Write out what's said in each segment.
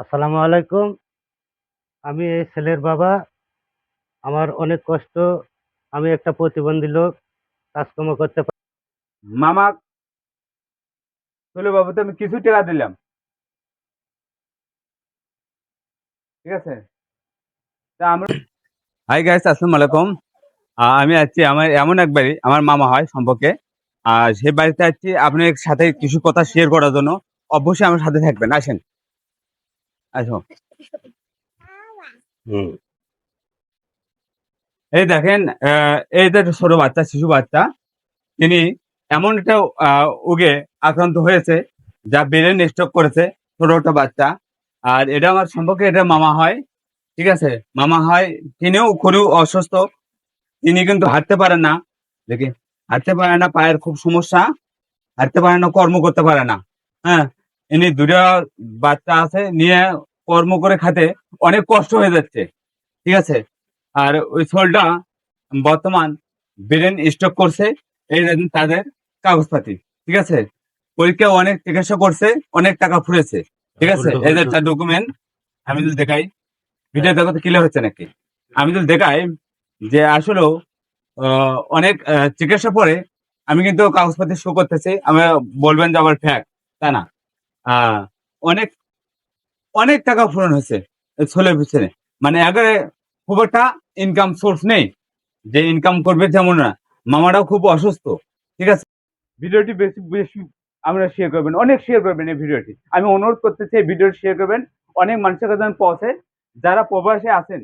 আসসালামু আলাইকুম। আমি এই ছেলের বাবা। আমার অনেক কষ্ট। আমি একটা প্রতিবন্ধী লোক। কাজকর্ম করতে পারি মামা চলো বাবু তো আমি কিছু টাকা দিলাম। ঠিক আছে? তা হাই গাইস আসসালামু আলাইকুম। আমি আছি আমার এমন এক বাড়ি। আমার মামা হয় সম্পর্কে। আর সেই বাড়িতে আছি। আপনার সাথে কিছু কথা শেয়ার করার জন্য। অবশ্যই আমার সাথে থাকবেন। আসেন। আসো হুম। এই দেখেন এই যে ছোট বাচ্চা শিশু বাচ্চা তিনি এমন একটা রোগে আক্রান্ত হয়েছে যা ব্রেন স্ট্রোক করেছে ছোট একটা বাচ্চা। আর এটা আমার সম্পর্কে এটা মামা হয় ঠিক আছে? মামা হয় তিনিও খুবই অসুস্থ তিনি কিন্তু হাঁটতে পারেন না। দেখি হাঁটতে পারে না পায়ের খুব সমস্যা হাঁটতে পারে না কর্ম করতে পারে না। হ্যাঁ ইনি দুটা বাচ্চা আছে নিয়ে কর্ম করে খাতে অনেক কষ্ট হয়ে যাচ্ছে ঠিক আছে? আর ওই ছোলটা বর্তমান ব্রেন স্টক করছে এই তাদের কাগজপাতি ঠিক আছে? পরীক্ষা অনেক চিকিৎসা করছে অনেক টাকা ফুরেছে ঠিক আছে? এই যে তার ডকুমেন্ট আমি যদি দেখাই ভিডিও দেখো তো ক্লিয়ার হচ্ছে নাকি? আমি যদি দেখাই যে আসলেও আহ, অনেক চিকিৎসা পরে আমি কিন্তু কাগজপাতি শো করতেছি আমি বলবেন যে আবার ফ্যাক তা না। আহ, অনেক অনেক টাকা পূরণ হয়েছে ছোলের পিছনে। মানে একেবারে খুব একটা ইনকাম সোর্স নেই। যে ইনকাম করবে তেমন না। মামাটাও খুব অসুস্থ। ঠিক আছে? ভিডিওটি বেশি বেশি আমরা শেয়ার করবেন। অনেক শেয়ার করবেন এই ভিডিওটি। আমি অনুরোধ করতেছি এই ভিডিওটি শেয়ার করবেন। অনেক মানুষের কাছে পৌঁছে যারা প্রবাসে আছেন,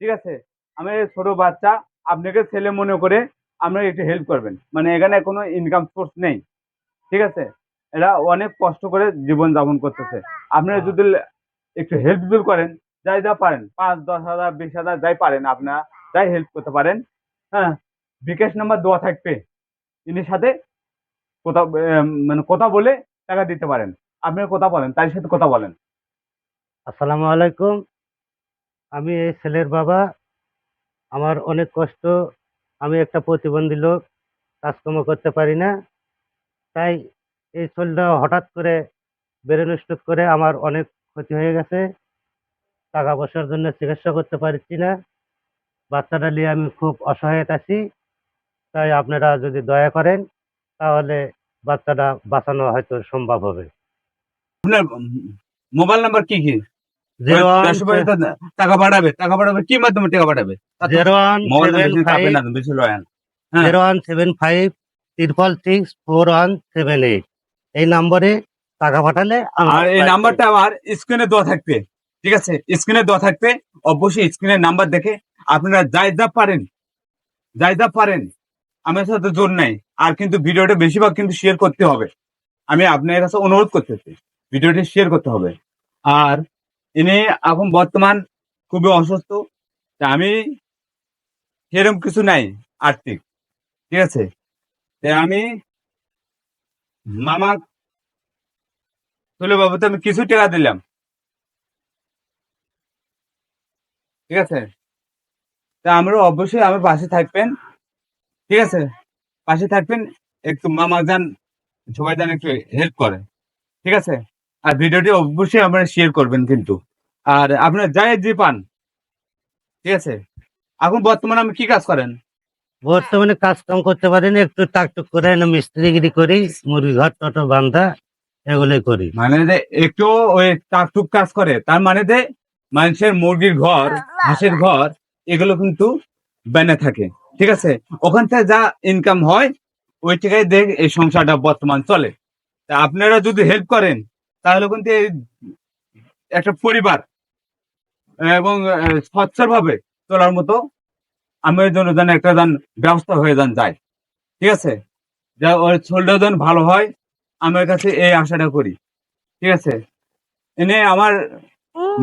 ঠিক আছে? আমি ছোট বাচ্চা, আপনাকে ছেলে মনে করে আপনারা একটু হেল্প করবেন। মানে এখানে কোনো ইনকাম সোর্স নেই। ঠিক আছে? এরা অনেক কষ্ট করে জীবন যাপন করতেছে। আপনারা যদি একটু হেল্প করেন, যাই যা পারেন, পাঁচ, দশ হাজার, বিশ হাজার যাই পারেন আপনারা, যাই হেল্প করতে পারেন হ্যাঁ? বিকাশ নাম্বার দেওয়া থাকবে, ইনির সাথে কথা মানে কথা বলে টাকা দিতে পারেন আপনি কথা বলেন, তার সাথে কথা বলেন। আসসালামু আলাইকুম, আমি এই ছেলের বাবা, আমার অনেক কষ্ট, আমি একটা প্রতিবন্ধী লোক, কাজকর্ম করতে পারি না, তাই এই ছেলেটা হঠাৎ করে ব্রেন স্ট্রোক করে আমার অনেক ক্ষতি হয়ে গেছে। টাকা পয়সার জন্য চিকিৎসা করতে পারছি না। বাচ্চাটা নিয়ে আমি খুব অসহায় আছি। তাই আপনারা যদি দয়া করেন তাহলে বাচ্চাটা বাঁচানো হয়তো সম্ভব হবে। মোবাইল নাম্বার কি কি? টাকা পাঠাবে টাকা পাঠাবে কি মাধ্যমে টাকা পাঠাবে। হ্যাঁ। Zero one seven five triple six four one seven eight. এই নম্বরে টাকা পাঠালে আর এই নাম্বারটা আমার স্ক্রিনে দেওয়া থাকবে ঠিক আছে? স্ক্রিনে দেওয়া থাকবে অবশ্যই স্ক্রিনের নাম্বার দেখে আপনারা যাই যা পারেন যাই যা পারেন আমার সাথে জোর নাই। আর কিন্তু ভিডিওটা বেশিরভাগ কিন্তু শেয়ার করতে হবে। আমি আপনার কাছে অনুরোধ করতেছি ভিডিওটি শেয়ার করতে হবে। আর ইনি এখন বর্তমান খুবই অসুস্থ তা আমি সেরকম কিছু নাই আর্থিক ঠিক আছে? আমি মামা তুলে বাবু, তো আমি কিছু টাকা দিলাম। ঠিক আছে? তা আমরা অবশ্যই আমার পাশে থাকবেন। ঠিক আছে? পাশে থাকবেন, একটু মামা যান, সবাই যান একটু হেল্প করে। ঠিক আছে? আর ভিডিওটি অবশ্যই আপনারা শেয়ার করবেন কিন্তু। আর আপনারা যাই যে পান। ঠিক আছে? এখন বর্তমানে আমি কি কাজ করেন? বর্তমানে কাজ কাম করতে পারেন, একটু টাকটুক করে মিস্ত্রিগিরি করি মুরগি ঘর টটো বান্ধা। এগুলোই করি। মানে যে একটু ওই টাকটুক কাজ করে, তার মানে যে মানুষের মুরগির ঘর, হাঁসের ঘর, এগুলো কিন্তু বেনে থাকে, ঠিক আছে? ওখান থেকে যা ইনকাম হয়, ওই টাকায় দেখ এই সংসারটা বর্তমান চলে। তা আপনারা যদি হেল্প করেন, তাহলে কিন্তু এই একটা পরিবার, এবং স্বচ্ছল ভাবে চলার মতো আমার জন্য যেন একটা যেন ব্যবস্থা হয়ে যান যায়, ঠিক আছে? যা ওর ছোলটা যেন ভালো হয় আমার কাছে এই আশাটা করি। ঠিক আছে? এনে আমার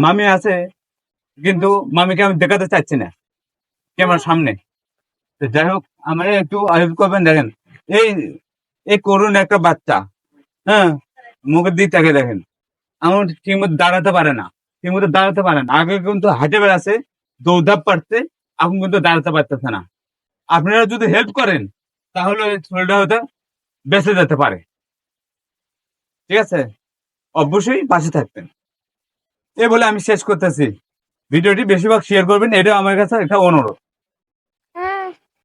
মামি আছে, কিন্তু মামিকে আমি দেখাতে চাচ্ছি না, ক্যামেরার সামনে। যাই হোক, আমার একটু হেল্প করবেন, দেখেন। এই এই করুন একটা বাচ্চা হ্যাঁ? মুখের দিক তাকে দেখেন। আমার ঠিক মতো দাঁড়াতে পারে না, ঠিক মতো দাঁড়াতে পারে না। আগে কিন্তু হাঁটে বেড়াচ্ছে দৌড়াপ পারছে, এখন কিন্তু দাঁড়াতে পারতেছে না। আপনারা যদি হেল্প করেন, তাহলে ছেলেটা হয়তো বেঁচে যেতে পারে। ঠিক আছে? অবশ্যই পাশে থাকবেন। এ বলে আমি শেষ করতেছি। ভিডিওটি বেশিরভাগ শেয়ার করবেন। এটা আমার কাছে একটা অনুরোধ।